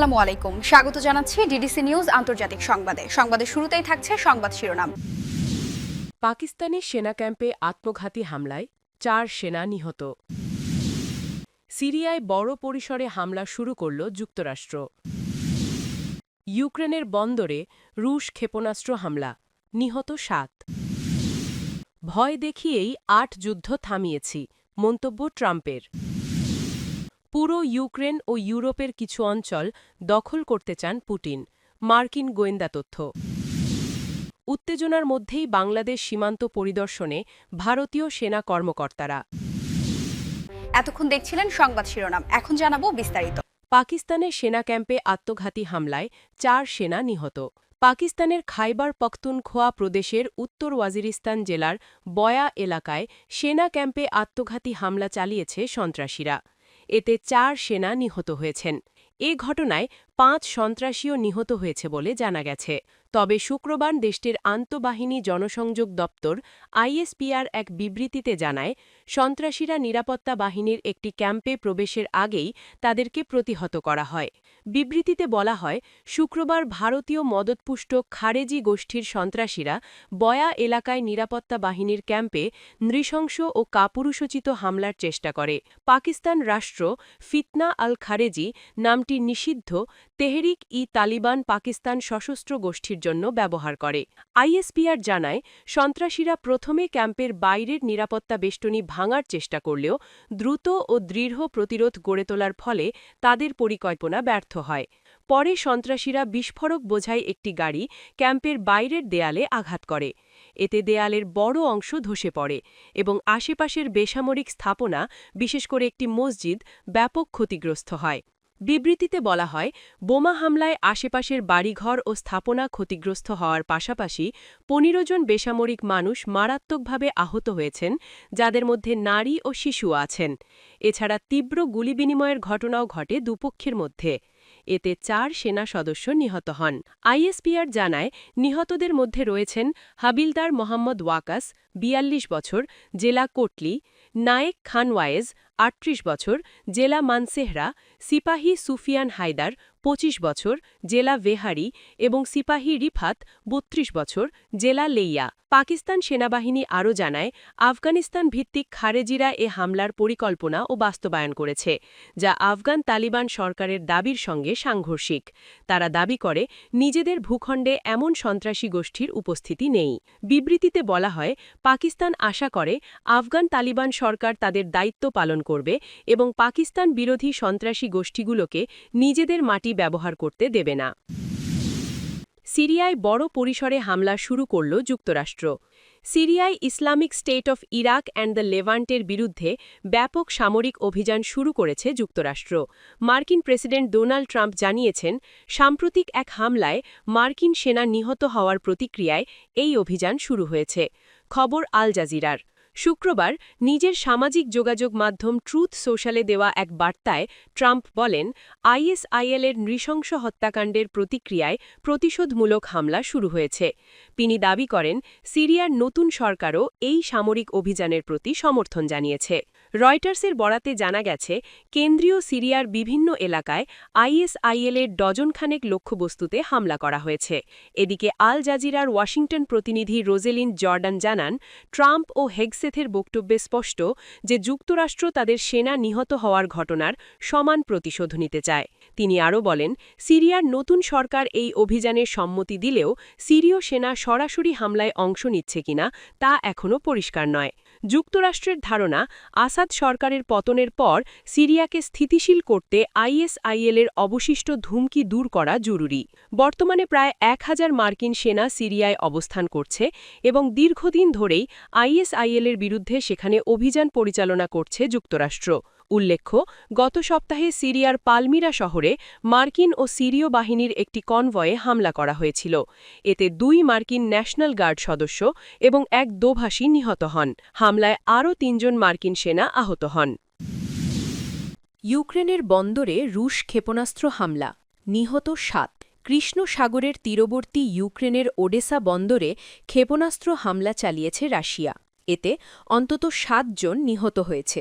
আসসালামু আলাইকুম। স্বাগত জানাচ্ছি ডিডিসি নিউজ আন্তর্জাতিক সংবাদে। সংবাদের শুরুতেই থাকছে সংবাদ শিরোনাম। পাকিস্তানি সেনা ক্যাম্পে আত্মঘাতী হামলায় চার সেনা নিহত। সিরিয়ায় বড় পরিসরে হামলা শুরু করল যুক্তরাষ্ট্র। ইউক্রেনের বন্দরে রুশ ক্ষেপণাস্ত্র হামলা, নিহত সাত। ভয় দেখিয়েই আট যুদ্ধ থামিয়েছি, মন্তব্য ট্রাম্পের। পুরো ইউক্রেন ও ইউরোপের কিছু অঞ্চল দখল করতে চান পুটিন মার্কিন গোয়েন্দা তথ্য। উত্তেজনার মধ্যেই বাংলাদেশ সীমান্ত পরিদর্শনে ভারতীয় সেনা কর্মকর্তারা। এতক্ষণ দেখছিলেন সংবাদ শিরোনাম। এখন জানাব বিস্তারিত। পাকিস্তানের সেনা ক্যাম্পে আত্মঘাতী হামলায় চার সেনা নিহত। পাকিস্তানের খাইবার পখতুনখোয়া প্রদেশের উত্তর ওয়াজিরিস্তান জেলার বয়া এলাকায় সেনা ক্যাম্পে আত্মঘাতী হামলা চালিয়েছে সন্ত্রাসীরা। এতে চার সেনা নিহত হয়েছেন। এ ঘটনায় পাঁচ সন্ত্রাসীও নিহত হয়েছে বলে জানা গেছে। তবে শুক্রবার দেশটির আন্তঃবাহিনী জনসংযোগ দপ্তর আইএসপিআর এক বিবৃতিতে জানায়, সন্ত্রাসীরা নিরাপত্তা বাহিনীর একটি ক্যাম্পে প্রবেশের আগেই তাদেরকে প্রতিহত করা হয়। বিবৃতিতে বলা হয়, শুক্রবার ভারতীয় মদতপুষ্ট খারেজি গোষ্ঠীর সন্ত্রাসীরা বয়া এলাকায় নিরাপত্তা বাহিনীর ক্যাম্পে নৃশংস ও কাপুরুষোচিত হামলার চেষ্টা করে। পাকিস্তান রাষ্ট্র ফিতনা আল খারেজি নামটি নিষিদ্ধ, তেহরিক ই তালিবান পাকিস্তান সশস্ত্র গোষ্ঠীর জন্য ব্যবহার করে। আইএসপিআর জানায়, সন্ত্রাসীরা প্রথমে ক্যাম্পের বাইরের নিরাপত্তা বেষ্টনী ভাঙার চেষ্টা করলেও দ্রুত ও দৃঢ় প্রতিরোধ গড়ে তোলার ফলে তাদের পরিকল্পনা ব্যর্থ হয়। পরে সন্ত্রাসীরা বিস্ফোরক বোঝাই একটি গাড়ি ক্যাম্পের বাইরের দেয়ালে আঘাত করে। এতে দেয়ালের বড় অংশ ধসে পড়ে এবং আশেপাশের বেসামরিক স্থাপনা, বিশেষ করে একটি মসজিদ, ব্যাপক ক্ষতিগ্রস্ত হয়। বিবৃতিতে বলা হয়, বোমা হামলায় আশেপাশের বাড়িঘর ও স্থাপনা ক্ষতিগ্রস্ত হওয়ার পাশাপাশি পনেরো জন বেসামরিক মানুষ মারাত্মকভাবে আহত হয়েছেন, যাদের মধ্যে নারী ও শিশু আছেন। এছাড়া তীব্র গুলি বিনিময়ের ঘটনাও ঘটে দুপক্ষের মধ্যে। এতে চার সেনা সদস্য নিহত হন। আইএসপিআর জানায়, নিহতদের মধ্যে রয়েছেন হাবিলদার মোহাম্মদ ওয়াকাস, বিয়াল্লিশ বছর, জেলা কোটলি, নায়েক খান ওয়ায়েজ, আটত্রিশ বছর, জেলা মানসেহরা, সিপাহী সুফিয়ান হায়দার ২৫ বছর, জেলা ভেহারি এবং সিপাহী রিফাত ৩২ বছর, জেলা লেইয়া। পাকিস্তান সেনাবাহিনী আরও জানায় আফগানিস্তান ভিত্তিক খারেজিরা এ হামলার পরিকল্পনা ও বাস্তবায়ন করেছে, যা আফগান তালিবান সরকারের দাবির সঙ্গে সাংঘর্ষিক। তারা দাবি করে, নিজেদের ভূখণ্ডে এমন সন্ত্রাসী গোষ্ঠীর উপস্থিতি নেই। বিবৃতিতে বলা হয়, পাকিস্তান আশা করে, আফগান তালিবান সরকার তাদের দায়িত্ব পালন করবে এবং পাকিস্তান বিরোধী সন্ত্রাসী গোষ্ঠীগুলোকে নিজেদের মাটি ব্যবহার করতে দেবে না। সিরিয়ায় বড় পরিসরে হামলা শুরু করল যুক্তরাষ্ট্র। সিরিয়ায় Islamic State of Iraq and the লেভান্টের বিরুদ্ধে ব্যাপক সামরিক অভিযান শুরু করেছে যুক্তরাষ্ট্র। মার্কিন প্রেসিডেন্ট ডোনাল্ড ট্রাম্প জানিয়েছেন, সাম্প্রতিক এক হামলায় মার্কিন সেনা নিহত হওয়ার প্রতিক্রিয়ায় এই অভিযান শুরু হয়েছে। খবর আল জাজিরার। শুক্রবার নিজের সামাজিক যোগাযোগ মাধ্যম ট্রুথ সোশ্যালে দেওয়া এক বার্তায় ট্রাম্প বলেন, আইএসআইএলের নৃশংস হত্যাকাণ্ডের প্রতিক্রিয়ায় প্রতিশোধমূলক হামলা শুরু হয়েছে। তিনি দাবি করেন, সিরিয়ার নতুন সরকারও এই সামরিক অভিযানের প্রতি সমর্থন জানিয়েছে। রয়টার্সের বরাতে জানা গেছে, কেন্দ্রীয় সিরিয়ার বিভিন্ন এলাকায় আইএসআইএলের ডজনখানেক লক্ষ্যবস্তুতে হামলা করা হয়েছে। এদিকে আল জাজিরার ওয়াশিংটন প্রতিনিধি রোজেলিন জর্ডান জানান, ট্রাম্প ও হেগসেথের বক্তব্যে স্পষ্ট যে যুক্তরাষ্ট্র তাদের সেনা নিহত হওয়ার ঘটনার সমান প্রতিশোধ নিতে চায়। তিনি আরও বলেন, সিরিয়ার নতুন সরকার এই অভিযানের সম্মতি দিলেও সিরীয় সেনা সরাসরি হামলায় অংশ নিচ্ছে কিনা তা এখনও পরিষ্কার নয়। যুক্তরাষ্ট্রের ধারণা, আসাদ সরকারের পতনের পর সিরিয়াকে স্থিতিশীল করতে আইএসআইএলের অবশিষ্ট ধুমকি দূর করা জরুরি। বর্তমানে প্রায় এক হাজার মার্কিন সেনা সিরিয়ায় অবস্থান করছে এবং দীর্ঘদিন ধরেই আইএসআইএলের বিরুদ্ধে সেখানে অভিযান পরিচালনা করছে যুক্তরাষ্ট্র। উল্লেখ্য, গত সপ্তাহে সিরিয়ার পালমিরা শহরে মার্কিন ও সিরীয় বাহিনীর একটি কনভয়ে হামলা করা হয়েছিল। এতে দুই মার্কিন ন্যাশনাল গার্ড সদস্য এবং এক দোভাষী নিহত হন। হামলায় আরও তিনজন মার্কিন সেনা আহত হন। ইউক্রেনের বন্দরে রুশ ক্ষেপণাস্ত্র হামলা। নিহত সাত। কৃষ্ণ সাগরের তীরবর্তী ইউক্রেনের ওডেসা বন্দরে ক্ষেপণাস্ত্র হামলা চালিয়েছে রাশিয়া। এতে অন্তত সাতজন নিহত হয়েছে।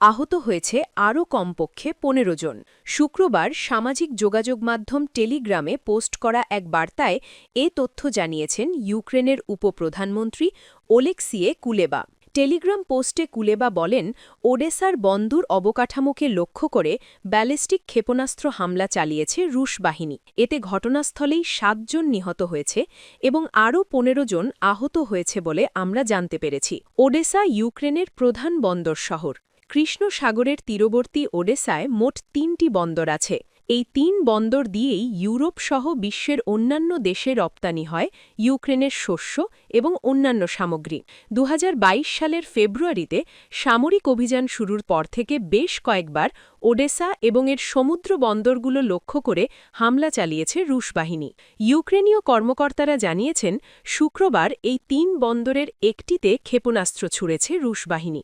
আহত হয়েছে আরও কমপক্ষে পনেরো জন। শুক্রবার সামাজিক যোগাযোগ মাধ্যম টেলিগ্রামে পোস্ট করা এক বার্তায় এ তথ্য জানিয়েছেন ইউক্রেনের উপপ্রধানমন্ত্রী ওলেক্সিয়ে কুলেবা। টেলিগ্রাম পোস্টে কুলেবা বলেন, ওডেসার বন্দর অবকাঠামোকে লক্ষ্য করে ব্যালিস্টিক ক্ষেপণাস্ত্র হামলা চালিয়েছে রুশ বাহিনী। এতে ঘটনাস্থলেই সাতজন নিহত হয়েছে এবং আরও পনেরো জন আহত হয়েছে বলে আমরা জানতে পেরেছি। ওডেসা, ইউক্রেনের প্রধান বন্দর শহর। কৃষ্ণ সাগরের তীরবর্তী ওডেসায় মোট তিনটি বন্দর আছে। এই তিন বন্দর দিয়েই ইউরোপ সহ বিশ্বের অন্যান্য দেশে রপ্তানি হয় ইউক্রেনের শস্য এবং অন্যান্য সামগ্রী। দু হাজার বাইশ সালের ফেব্রুয়ারিতে সামরিক অভিযান শুরুর পর থেকে বেশ কয়েকবার ওডেসা এবং এর সমুদ্র বন্দরগুলো লক্ষ্য করে হামলা চালিয়েছে রুশ বাহিনী। ইউক্রেনীয় কর্মকর্তারা জানিয়েছেন, শুক্রবার এই তিন বন্দরের একটিতে ক্ষেপণাস্ত্র ছুড়েছে রুশ বাহিনী।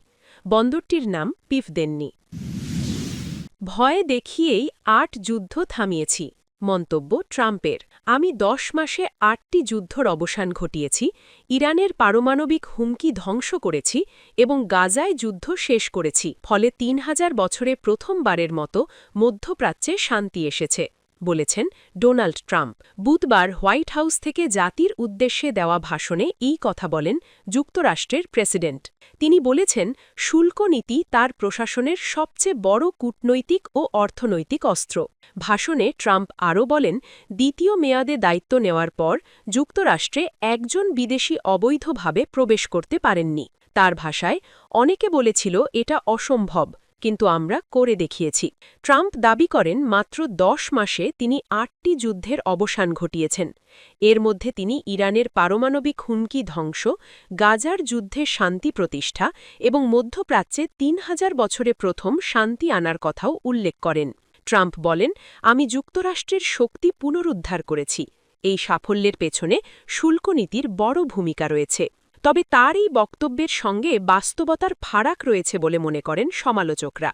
বন্দরটির নাম পিফদেন্নি। ভয়ে দেখিয়েই আট যুদ্ধ থামিয়েছি, মন্তব্য ট্রাম্পের। আমি দশ মাসে আটটি যুদ্ধর অবসান ঘটিয়েছি, ইরানের পারমাণবিক হুমকি ধ্বংস করেছি এবং গাজায় যুদ্ধ শেষ করেছি, ফলে তিন হাজার বছরে প্রথমবারের মতো মধ্যপ্রাচ্যে শান্তি এসেছে। বলেছেন ডোনাল্ড ট্রাম্প। বুধবার হোয়াইট হাউস থেকে জাতির উদ্দেশ্যে দেওয়া ভাষণে এই কথা বলেন যুক্তরাষ্ট্রের প্রেসিডেন্ট। তিনি বলেছেন, শুল্ক নীতি তার প্রশাসনের সবচেয়ে বড় কূটনৈতিক ও অর্থনৈতিক অস্ত্র। ভাষণে ট্রাম্প আরও বলেন, দ্বিতীয় মেয়াদে দায়িত্ব নেওয়ার পর যুক্তরাষ্ট্রে একজন বিদেশি অবৈধভাবে প্রবেশ করতে পারেননি। তার ভাষায়, অনেকে বলেছিল এটা অসম্ভব। কিন্তু আমরা করে দেখিয়েছি। ট্রাম্প দাবি করেন, মাত্র দশ মাসে তিনি আটটি যুদ্ধের অবসান ঘটিয়েছেন। এর মধ্যে তিনি ইরানের পারমাণবিক হুমকি ধ্বংস, গাজার যুদ্ধে শান্তি প্রতিষ্ঠা এবং মধ্যপ্রাচ্যে তিন হাজার বছরে প্রথম শান্তি আনার কথাও উল্লেখ করেন। ট্রাম্প বলেন, আমি যুক্তরাষ্ট্রের শক্তি পুনরুদ্ধার করেছি। এই সাফল্যের পেছনে শুল্কনীতির বড় ভূমিকা রয়েছে। তবে তার এই বক্তব্যের সঙ্গে বাস্তবতার ফারাক রয়েছে বলে মনে করেন সমালোচকরা।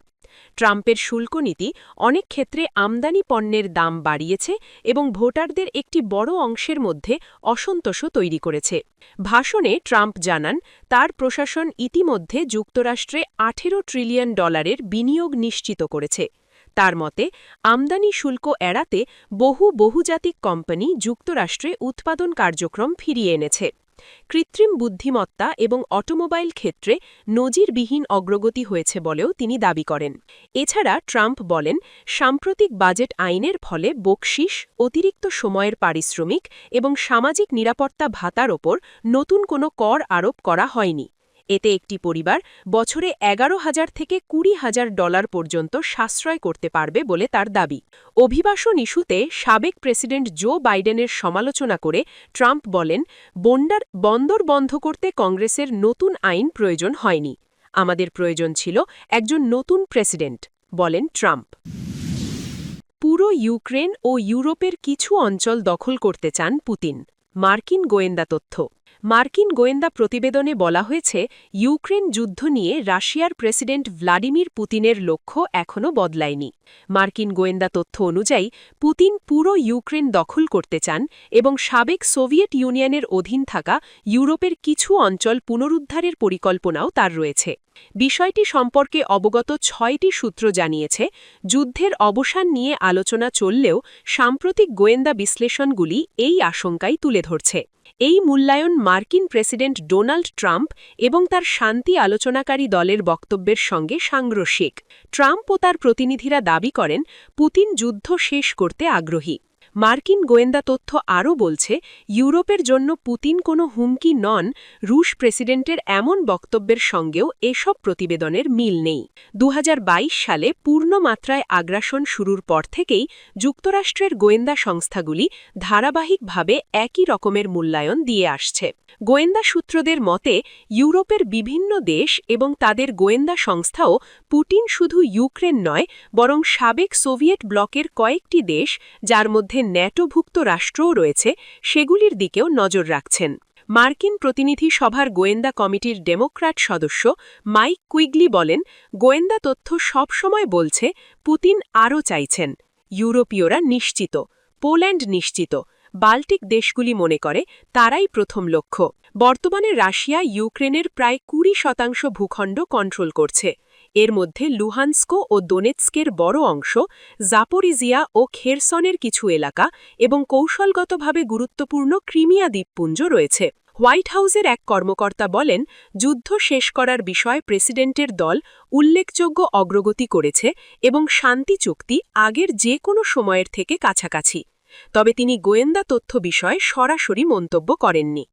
ট্রাম্পের শুল্ক নীতি অনেক ক্ষেত্রে আমদানি পণ্যের দাম বাড়িয়েছে এবং ভোটারদের একটি বড় অংশের মধ্যে অসন্তোষও তৈরি করেছে। ভাষণে ট্রাম্প জানান, তার প্রশাসন ইতিমধ্যে যুক্তরাষ্ট্রে আঠেরো ট্রিলিয়ন ডলারের বিনিয়োগ নিশ্চিত করেছে। তার মতে, আমদানি শুল্ক এড়াতে বহু বহুজাতিক কোম্পানি যুক্তরাষ্ট্রে উৎপাদন কার্যক্রম ফিরিয়ে এনেছে। কৃত্রিম বুদ্ধিমত্তা এবং অটোমোবাইল ক্ষেত্রে নজিরবিহীন অগ্রগতি হয়েছে বলেও তিনি দাবি করেন। এছাড়া ট্রাম্প বলেন, সাম্প্রতিক বাজেট আইনের ফলে বকশিস অতিরিক্ত সময়ের পারিশ্রমিক এবং সামাজিক নিরাপত্তা ভাতার ওপর নতুন কোনো কর আরোপ করা হয়নি। এতে একটি পরিবার বছরে এগারো হাজার থেকে কুড়ি হাজার ডলার পর্যন্ত সাশ্রয় করতে পারবে বলে তার দাবি। অভিবাসন ইস্যুতে সাবেক প্রেসিডেন্ট জো বাইডেনের সমালোচনা করে ট্রাম্প বলেন, বন্ডার বন্দর বন্ধ করতে কংগ্রেসের নতুন আইন প্রয়োজন হয়নি। আমাদের প্রয়োজন ছিল একজন নতুন প্রেসিডেন্ট, বলেন ট্রাম্প। পুরো ইউক্রেন ও ইউরোপের কিছু অঞ্চল দখল করতে চান পুতিন। মার্কিন গোয়েন্দা তথ্য। মার্কিন গোয়েন্দা প্রতিবেদনে বলা হয়েছে, ইউক্রেন যুদ্ধ নিয়ে রাশিয়ার প্রেসিডেন্ট ভ্লাডিমির পুতিনের লক্ষ্য এখনও বদলায়নি। মার্কিন গোয়েন্দা তথ্য অনুযায়ী, পুতিন পুরো ইউক্রেন দখল করতে চান এবং সাবেক সোভিয়েত ইউনিয়নের অধীন থাকা ইউরোপের কিছু অঞ্চল পুনরুদ্ধারের পরিকল্পনাও তার রয়েছে। বিষয়টি সম্পর্কে অবগত ছয়টি সূত্র জানিয়েছে, যুদ্ধের অবসান নিয়ে আলোচনা চললেও সাম্প্রতিক গোয়েন্দা বিশ্লেষণগুলি এই আশঙ্কাই তুলে ধরছে। এই মূল্যায়ন মার্কিন প্রেসিডেন্ট ডোনাল্ড ট্রাম্প এবং তার শান্তি আলোচনাকারী দলের বক্তব্যের সঙ্গে সাংঘর্ষিক। ট্রাম্প ও তার প্রতিনিধিরা দাবি করেন, পুতিন যুদ্ধ শেষ করতে আগ্রহী। মার্কিন গোয়েন্দা তথ্য আরও বলছে, ইউরোপের জন্য পুতিন কোনো হুমকি নন, রুশ প্রেসিডেন্টের এমন বক্তব্যের সঙ্গেও এসব প্রতিবেদনের মিল নেই। দু হাজার বাইশ সালে পূর্ণ মাত্রায় আগ্রাসন শুরুর পর থেকেই যুক্তরাষ্ট্রের গোয়েন্দা সংস্থাগুলি ধারাবাহিকভাবে একই রকমের মূল্যায়ন দিয়ে আসছে। গোয়েন্দা সূত্রদের মতে, ইউরোপের বিভিন্ন দেশ এবং তাদের গোয়েন্দা সংস্থাও পুটিন শুধু ইউক্রেন নয়, বরং সাবেক সোভিয়েট ব্লকের কয়েকটি দেশ, যার মধ্যে ন্যাটোভুক্ত রাষ্ট্রও রয়েছে, সেগুলির দিকেও নজর রাখছেন। মার্কিন প্রতিনিধি সভার গোয়েন্দা কমিটির ডেমোক্র্যাট সদস্য মাইক কুইগলি বলেন, গোয়েন্দা তথ্য সবসময় বলছে, পুতিন আরও চাইছেন, ইউরোপীয়রা নিশ্চিত, পোল্যান্ড নিশ্চিত, বাল্টিক দেশগুলি মনে করে, তারাই প্রথম লক্ষ্য। বর্তমানে রাশিয়া ইউক্রেনের প্রায় কুড়ি শতাংশ ভূখণ্ড কন্ট্রোল করছে। এর মধ্যে লুহানস্কো ও দোনেৎস্কের বড় অংশ, জাপোরিজিয়া ও খেরসনের কিছু এলাকা এবং কৌশলগতভাবে গুরুত্বপূর্ণ ক্রিমিয়া দ্বীপপুঞ্জ রয়েছে। হোয়াইট হাউসের এক কর্মকর্তা বলেন, যুদ্ধ শেষ করার বিষয়ে প্রেসিডেন্টের দল উল্লেখযোগ্য অগ্রগতি করেছে এবং শান্তি চুক্তি আগের যে কোনো সময়ের থেকে কাছাকাছি। তবে তিনি গোয়েন্দা তথ্য বিষয়ে সরাসরি মন্তব্য করেননি।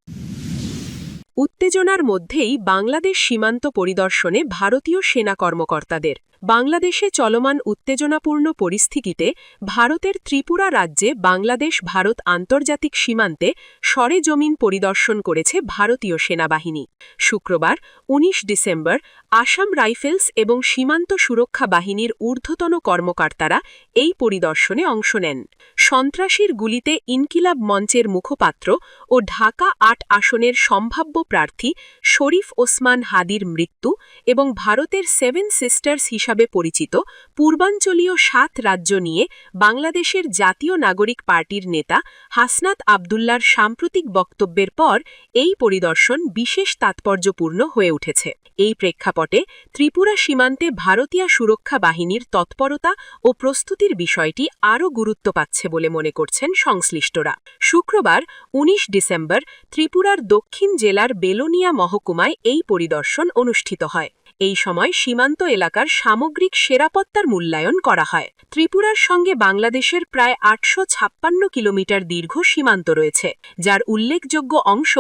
উত্তেজনার মধ্যেই বাংলাদেশ সীমান্ত পরিদর্শনে ভারতীয় সেনা কর্মকর্তাদের বাংলাদেশে চলমান উত্তেজনাপূর্ণ পরিস্থিতিতে ভারতের ত্রিপুরা রাজ্যে বাংলাদেশ ভারত আন্তর্জাতিক সীমান্তে সরেজমিন পরিদর্শন করেছে ভারতীয় সেনাবাহিনী। শুক্রবার ১৯ ডিসেম্বর, আসাম রাইফেলস এবং সীমান্ত সুরক্ষা বাহিনীর ঊর্ধ্বতন কর্মকর্তারা এই পরিদর্শনে অংশ নেন। সন্ত্রাসীর গুলিতে ইনকিলাব মঞ্চের মুখপাত্র ও ঢাকা আট আসনের সম্ভাব্য প্রার্থী শরীফ ওসমান হাদির মৃত্যু এবং ভারতের সেভেন সিস্টার্স হিসাবে পরিচিত, পূর্বাঞ্চলীয় সাত রাজ্য নিয়ে বাংলাদেশের জাতীয় নাগরিক পার্টির নেতা হাসনাত আবদুল্লার সাম্প্রতিক বক্তব্যের পর এই পরিদর্শন বিশেষ তাৎপর্যপূর্ণ হয়ে উঠেছে। এই প্রেক্ষাপটে ত্রিপুরা সীমান্তে ভারতীয় সুরক্ষা বাহিনীর তৎপরতা ও প্রস্তুতির বিষয়টি আরও গুরুত্ব পাচ্ছে বলে মনে করছেন সংশ্লিষ্টরা। শুক্রবার ১৯ ডিসেম্বর ত্রিপুরার দক্ষিণ জেলার বেলোনিয়া মহকুমায় এই পরিদর্শন অনুষ্ঠিত হয়। এই সময় সীমান্ত এলাকার সামগ্রিক সেরাপত্তার মূল্যায়ন করা হয়। ত্রিপুরার সঙ্গে বাংলাদেশের প্রায় আটশো ছাপ্পান্ন কিলোমিটার দীর্ঘ সীমান্ত রয়েছে, যার উল্লেখযোগ্য অংশ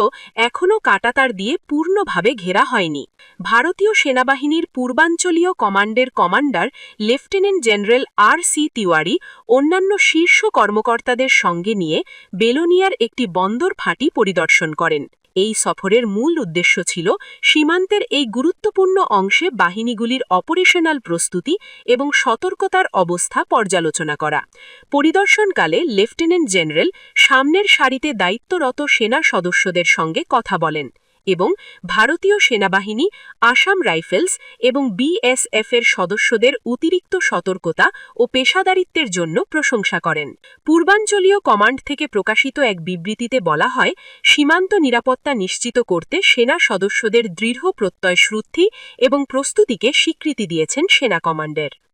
এখনও কাটাতার দিয়ে পূর্ণভাবে ঘেরা হয়নি। ভারতীয় সেনাবাহিনীর পূর্বাঞ্চলীয় কমান্ডের commander, lieutenant general R C Tiwari, অন্যান্য শীর্ষ কর্মকর্তাদের সঙ্গে নিয়ে বেলোনিয়ার একটি বন্দর ফাঁটি পরিদর্শন করেন। এই সফরের মূল উদ্দেশ্য ছিল সীমান্তের এই গুরুত্বপূর্ণ অংশে বাহিনীগুলির অপারেশনাল প্রস্তুতি এবং সতর্কতার অবস্থা পর্যালোচনা করা। পরিদর্শনকালে লেফটেন্যান্ট জেনারেল সামনের সারিতে দায়িত্বরত সেনা সদস্যদের সঙ্গে কথা বলেন। এবং ভারতীয় সেনাবাহিনী, আসাম রাইফেলস এবং বিএসএফ এর সদস্যদের অতিরিক্ত সতর্কতা ও পেশাদারিত্বের জন্য প্রশংসা করেন। পূর্বাঞ্চলীয় কমান্ড থেকে প্রকাশিত এক বিবৃতিতে বলা হয়, সীমান্ত নিরাপত্তা নিশ্চিত করতে সেনা সদস্যদের দৃঢ় প্রত্যয় শ্রুদ্ধি এবং প্রস্তুতিকে স্বীকৃতি দিয়েছেন সেনা কমান্ডার।